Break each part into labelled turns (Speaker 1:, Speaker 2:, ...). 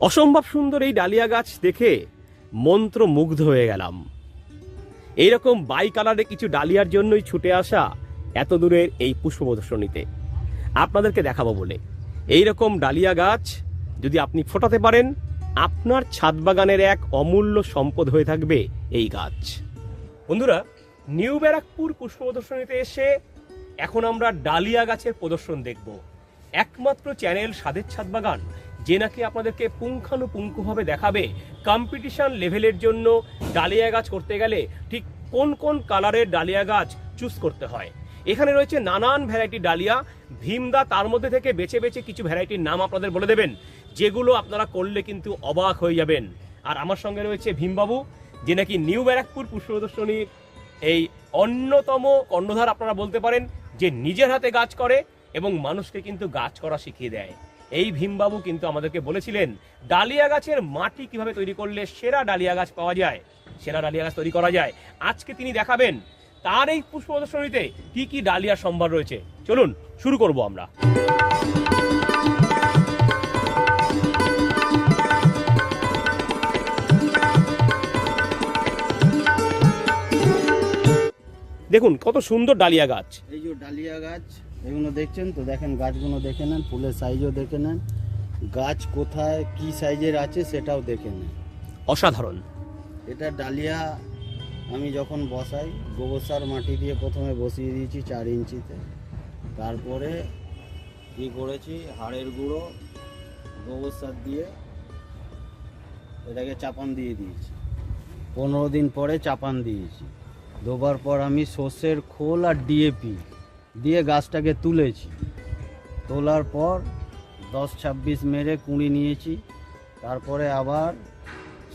Speaker 1: অসম্ভব সুন্দর এই ডালিয়া গাছ দেখে মন্ত্র মুগ্ধ হয়ে গেলাম। এইরকম বাই কালারে কিছু ডালিয়ার জন্যই ছুটে আসা এত দূরের এই পুষ্প প্রদর্শনীতে আপনাদেরকে দেখাবো বলে। এই রকম ডালিয়া গাছ যদি আপনি ফোটাতে পারেন, আপনার ছাদ বাগানের এক অমূল্য সম্পদ হয়ে থাকবে এই গাছ। বন্ধুরা, নিউ ব্যারাকপুর পুষ্প প্রদর্শনীতে এসে এখন আমরা ডালিয়া গাছের প্রদর্শন দেখব। একমাত্র চ্যানেল স্বাদের ছাদ বাগান। যে নাকি আপনাদেরকে পুঙ্খানুপুঙ্খভাবে দেখাবে কম্পিটিশন লেভেলের জন্য ডালিয়া গাছ করতে গেলে ঠিক কোন কোন কালারের ডালিয়া গাছ চুজ করতে হয়। এখানে রয়েছে নানান ভ্যারাইটি ডালিয়া, ভীমদা তার মধ্যে থেকে বেছে বেছে কিছু ভ্যারাইটির নাম আপনাদের বলে দেবেন, যেগুলো আপনারা করলে কিন্তু অবাক হয়ে যাবেন। আর আমার সঙ্গে রয়েছে ভীমবাবু, যে নাকি নিউ ব্যারাকপুর পুষ্প প্রদর্শনীর এই অন্যতম কর্ণধার আপনারা বলতে পারেন, যে নিজের হাতে গাছ করে এবং মানুষকে কিন্তু গাছ করা শিখিয়ে দেয়। এই ভীমবাবু কিন্তু আমাদেরকে বলেছিলেন ডালিয়া গাছের মাটি কীভাবে তৈরি করলে সেরা ডালিয়া গাছ পাওয়া যায়? সেরা ডালিয়া গাছ তৈরি করা যায়। আজকে তিনি দেখাবেন, তার এই পুষ্প প্রদর্শনীতে কি কি ডালিয়ার সম্ভার রয়েছে। চলুন, শুরু করব আমরা। দেখুন, কত সুন্দর ডালিয়া গাছ।
Speaker 2: এই যে ডালিয়া গাছ এগুলো দেখছেন তো? দেখেন গাছগুলো দেখে নেন ফুলের সাইজও দেখে নেন। গাছ কোথায় কি সাইজের আছে সেটাও দেখে নেন।
Speaker 1: অসাধারণ।
Speaker 2: এটা ডালিয়া আমি যখন বসাই গোবর সার মাটি দিয়ে প্রথমে বসিয়ে দিয়েছি চার ইঞ্চিতে। তারপরে কি করেছি? হাড়ের গুঁড়ো গোবর সার দিয়ে এটাকে চাপান দিয়ে দিয়েছি। পনেরো দিন পরে চাপান দিয়েছি। দেবার পর আমি সর্ষের খোল আর ডিএপি দিয়ে গাছটাকে তুলেছি। তোলার পর দশ ছাব্বিশ মেরে কুঁড়ি নিয়েছি। তারপরে আবার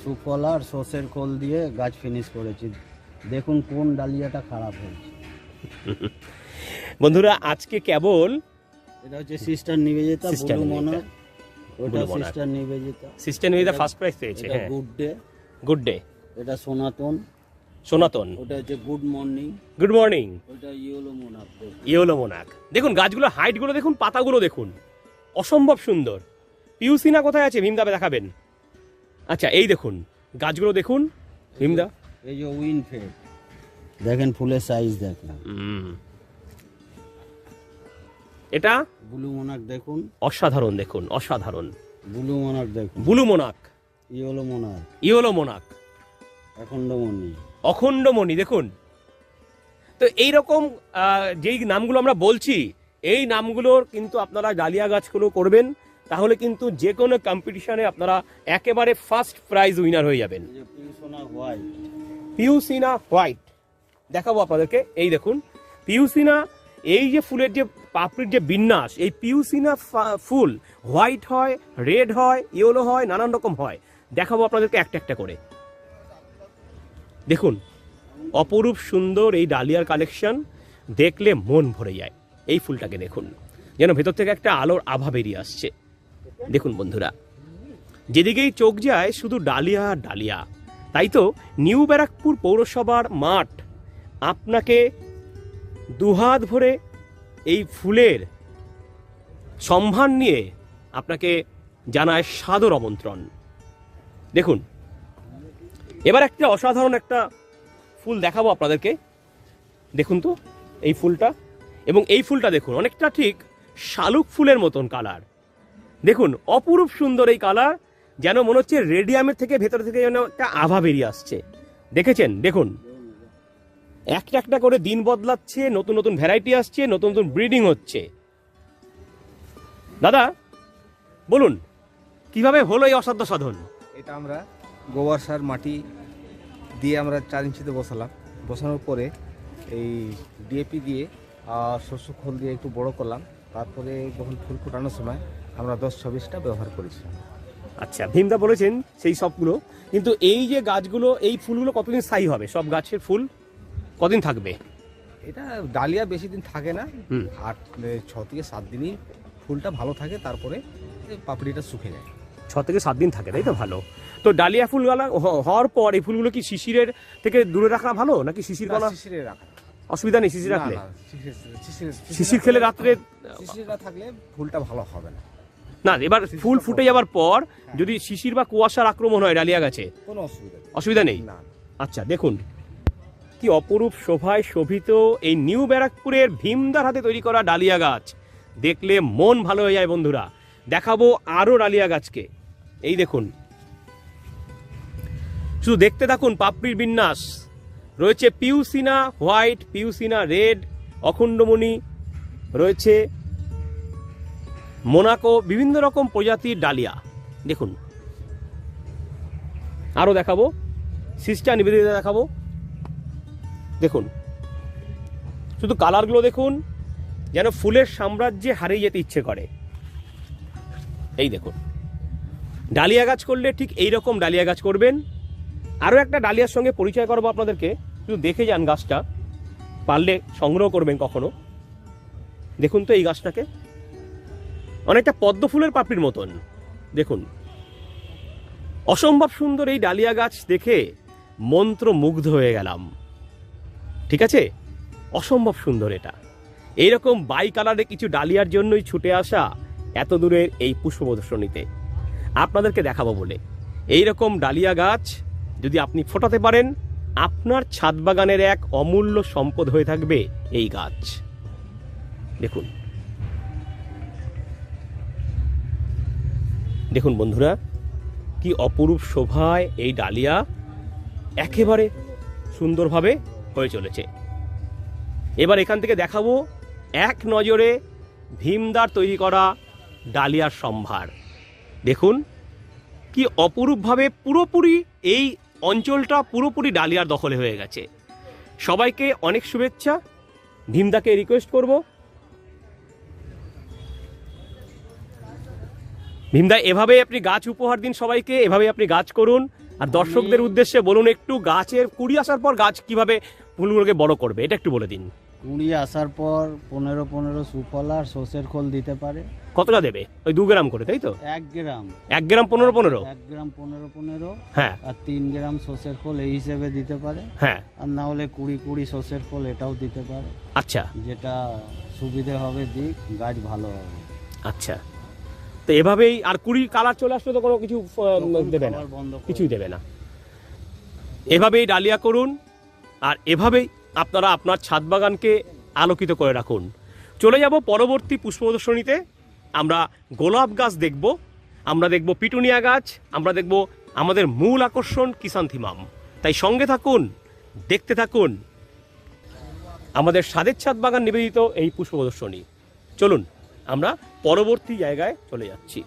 Speaker 2: সুফলা আর সর্ষের খোল দিয়ে গাছ ফিনিশ করেছি। দেখুন কোন ডালিয়াটা খারাপ হয়েছে।
Speaker 1: বন্ধুরা আজকে কেবল
Speaker 2: এটা হচ্ছে সিস্টার নিবেদিতা ব্লু মনা
Speaker 1: নিবেদিতা।
Speaker 2: ওটা। সিস্টার নিবেদিতা।
Speaker 1: সিস্টেম নিয়ে ফার্স্ট প্রাইজ পেয়েছে
Speaker 2: গুড ডে
Speaker 1: গুড ডে
Speaker 2: এটা সনাতন।
Speaker 1: সনাতন।
Speaker 2: ওটা হচ্ছে গুড মর্নিং।
Speaker 1: Good morning.
Speaker 2: ওটা ইয়েলো মোনাপ
Speaker 1: ইয়েলো মোনাক। দেখুন গাছগুলো হাইটগুলো দেখুন পাতাগুলো দেখুন। অসম্ভব সুন্দর। পিউসিনা কোথায় আছে? ভীমদাবে দেখাবেন। আচ্ছা এই দেখুন গাছগুলো দেখুন ভীমদা।
Speaker 2: এই যে উইন ফেড। দেখেন ফুলের সাইজ দেখেন।
Speaker 1: এটা?
Speaker 2: ব্লু মোনাক দেখুন।
Speaker 1: অসাধারণ দেখুন অসাধারণ।
Speaker 2: ব্লু মোনাক দেখুন।
Speaker 1: বুলু মোনাক।
Speaker 2: ইয়েলো মোনাক।
Speaker 1: ইয়েলো মোনাক।
Speaker 2: অখণ্ডমণি।
Speaker 1: অখণ্ডমণি দেখুন। তো এই রকম যেই নামগুলো আমরা বলছি এই নামগুলোর কিন্তু আপনারা ডালিয়া গাছগুলো করবেন তাহলে কিন্তু যে কোনো কম্পিটিশনে আপনারা একেবারে ফার্স্ট প্রাইজ উইনার হয়ে যাবেন।
Speaker 2: পিউসোনা হোয়াইট।
Speaker 1: পিউসিনা হোয়াইট। দেখাবো আপনাদেরকে এই দেখুন পিউসিনা এই যে ফুলের যে পাপড়ির যে বিন্যাস এই পিউসিনা ফুল হোয়াইট হয় রেড হয় ইয়েলো হয় নানান রকম হয়। দেখাবো আপনাদেরকে একটা একটা করে। দেখুন, অপরূপ সুন্দর এই ডালিয়ার কালেকশন দেখলে মন ভরে যায়। এই ফুলটাকে দেখুন, যেন ভেতর থেকে একটা আলোর আভা বেরিয়ে আসছে। দেখুন বন্ধুরা, যেদিকেই চোখ যায় শুধু ডালিয়া ডালিয়া। তাই তো নিউ ব্যারাকপুর পৌরসভার মাঠ আপনাকে দুহাত ভরে এই ফুলের সম্ভার নিয়ে আপনাকে জানায় সাদর আমন্ত্রণ। দেখুন এবার একটা অসাধারণ একটা ফুল দেখাবো আপনাদেরকে। দেখুন তো, এই ফুলটা। এবং এই ফুলটা দেখুন, অনেকটা ঠিক শালুক ফুলের মতন কালার। দেখুন, অপরূপ সুন্দর এই কালার, যেন মনে হচ্ছে রেডিয়ামের থেকে ভেতর থেকে যেন একটা আভা বেরিয়ে আসছে। দেখেছেন? দেখুন। একটা একটা করে দিন বদলাচ্ছে, নতুন নতুন ভ্যারাইটি আসছে, নতুন নতুন ব্রিডিং হচ্ছে। দাদা, বলুন, কীভাবে হলো এই অসাধ্য সাধন?
Speaker 3: এটা আমরা গোবর সার মাটি দিয়ে আমরা চার ইঞ্চিতে বসালাম। বসানোর পরে এই ডিএপি দিয়ে আর শস্য খোল দিয়ে একটু বড় করলাম। তারপরে যখন ফুল ফোটানোর সময় আমরা দশ ছাব্বিশটা ব্যবহার করেছিলাম
Speaker 1: আচ্ছা ভীমদা বলেছেন সেই সবগুলো। কিন্তু এই যে গাছগুলো এই ফুলগুলো কতদিন স্থায়ী হবে? সব গাছের ফুল কদিন থাকবে?
Speaker 3: এটা ডালিয়া বেশি দিন থাকে না। আট ছ থেকে সাত দিনই ফুলটা ভালো থাকে তারপরে পাপড়িটা শুকে যায়।
Speaker 1: ছ থেকে সাত দিন থাকে তাই তো? ভালো। তো ডালিয়া ফুলগালা হ- হওয়ার পর এই ফুলগুলো কি শিশিরের থেকে দূরে রাখা ভালো নাকি শিশির গলা
Speaker 3: শিশিরে রাখা
Speaker 1: অসুবিধা নেই শিশির রাখলে?
Speaker 3: শিশির-
Speaker 1: খেলে রাত্রে
Speaker 3: থাকলে ফুলটা ভালো হবে না।
Speaker 1: না এবার ফুল ফুটে যাওয়ার পর যদি শিশির বা কুয়াশার আক্রমণ হয় ডালিয়া গাছে
Speaker 3: কোনো অসুবিধা নেই।
Speaker 1: অসুবিধা নেই? আচ্ছা দেখুন কি অপরূপ শোভায় শোভিত এই নিউ ব্যারাকপুরের ভীমদার হাতে তৈরি করা ডালিয়া গাছ। দেখলে মন ভালো হয়ে যায় বন্ধুরা। দেখাবো আরও ডালিয়া গাছকে। এই দেখুন শুধু দেখতে থাকুন পাপড়ির বিন্যাস। রয়েছে পিউসিনা, হোয়াইট, পিউসিনা রেড, অখণ্ডমণি, রয়েছে মোনাকো, বিভিন্ন রকম প্রজাতির ডালিয়া। দেখুন। আরও দেখাবো। সিস্টার নিবেদিতা দেখাবো। দেখুন। শুধু কালারগুলো দেখুন, যেন ফুলের সাম্রাজ্যে হারিয়ে যেতে ইচ্ছে করে। এই দেখুন। ডালিয়া গাছ করলে ঠিক এই রকম ডালিয়া গাছ করবেন। আরও একটা ডালিয়ার সঙ্গে পরিচয় করব আপনাদেরকে। শুধু দেখে যান গাছটা। পারলে সংগ্রহ করবেন কখনো। দেখুন তো এই গাছটাকে। অনেকটা পদ্ম ফুলের পাপড়ির মতন। দেখুন। অসম্ভব সুন্দর এই ডালিয়া গাছ দেখে মন্ত্র মুগ্ধ হয়ে গেলাম। ঠিক আছে? অসম্ভব সুন্দর এটা। এইরকম বাই কালারে কিছু ডালিয়ার জন্যই ছুটে আসা এত দূরের এই পুষ্প প্রদর্শনীতে আপনাদেরকে দেখাবো বলে। এই রকম ডালিয়া গাছ যদি আপনি ফোটাতে পারেন, আপনার ছাদ বাগানের এক অমূল্য সম্পদ হয়ে থাকবে এই গাছ। দেখুন। দেখুন বন্ধুরা, কি অপরূপ শোভায় এই ডালিয়া একেবারে সুন্দরভাবে হয়ে চলেছে। এবার এখান থেকে দেখাবো এক নজরে ভীমদার তৈরি করা ডালিয়ার সম্ভার। দেখুন, কি অপরূপভাবে পুরোপুরি এই অঞ্চলটা পুরোপুরি ডালিয়ার দখলে হয়ে গেছে। সবাইকে অনেক শুভেচ্ছা। ভীমদাকে রিকোয়েস্ট করব। ভীমদা এভাবে আপনি গাছ উপহার দিন সবাইকে এভাবে আপনি গাছ করুন। আর দর্শকদের উদ্দেশ্যে বলুন একটু, গাছের কুড়ি আসার পর গাছ কীভাবে ফুলগুলোকে বড় করবে, এটা একটু বলে দিন।
Speaker 2: কুড়ি আসার পর পনেরো পনেরো সুফলা আর সর্ষের খোল দিতে পারে।
Speaker 1: কতটা দেবে? ওই দু গ্রাম করে তাই তো?
Speaker 2: এক গ্রাম।
Speaker 1: এক গ্রাম পনেরো পনেরো?
Speaker 2: এক গ্রাম পনেরো পনেরো
Speaker 1: হ্যাঁ।
Speaker 2: আর তিন গ্রাম সর্ষের খোল এই হিসেবে দিতে পারে।
Speaker 1: হ্যাঁ।
Speaker 2: আর না হলে কুড়ি কুড়ি সর্ষের খোল এটাও দিতে পারে।
Speaker 1: আচ্ছা।
Speaker 2: যেটা সুবিধে হবে দিক গাছ ভালো হবে।
Speaker 1: আচ্ছা। তো এভাবেই আর কুড়ি কালার চলে আসলে তো কোনো কিছু আহ, দেবে না।
Speaker 2: খাবার বন্ধ করে
Speaker 1: কিছুই দেবে না। এভাবেই ডালিয়া করুন আর এভাবেই আপনারা আপনার ছাদ বাগানকে আলোকিত করে রাখুন। চলে যাব পরবর্তী পুষ্প প্রদর্শনীতে আমরা গোলাপ গাছ দেখব, আমরা দেখব পিটুনিয়া গাছ, আমরা দেখব আমাদের মূল আকর্ষণ কিষান থিমাম। তাই সঙ্গে থাকুন, দেখতে থাকুন। আমাদের স্বাদের ছাদ বাগান নিবেদিত এই পুষ্প প্রদর্শনী চলুন, আমরা পরবর্তী জায়গায় চলে যাচ্ছি।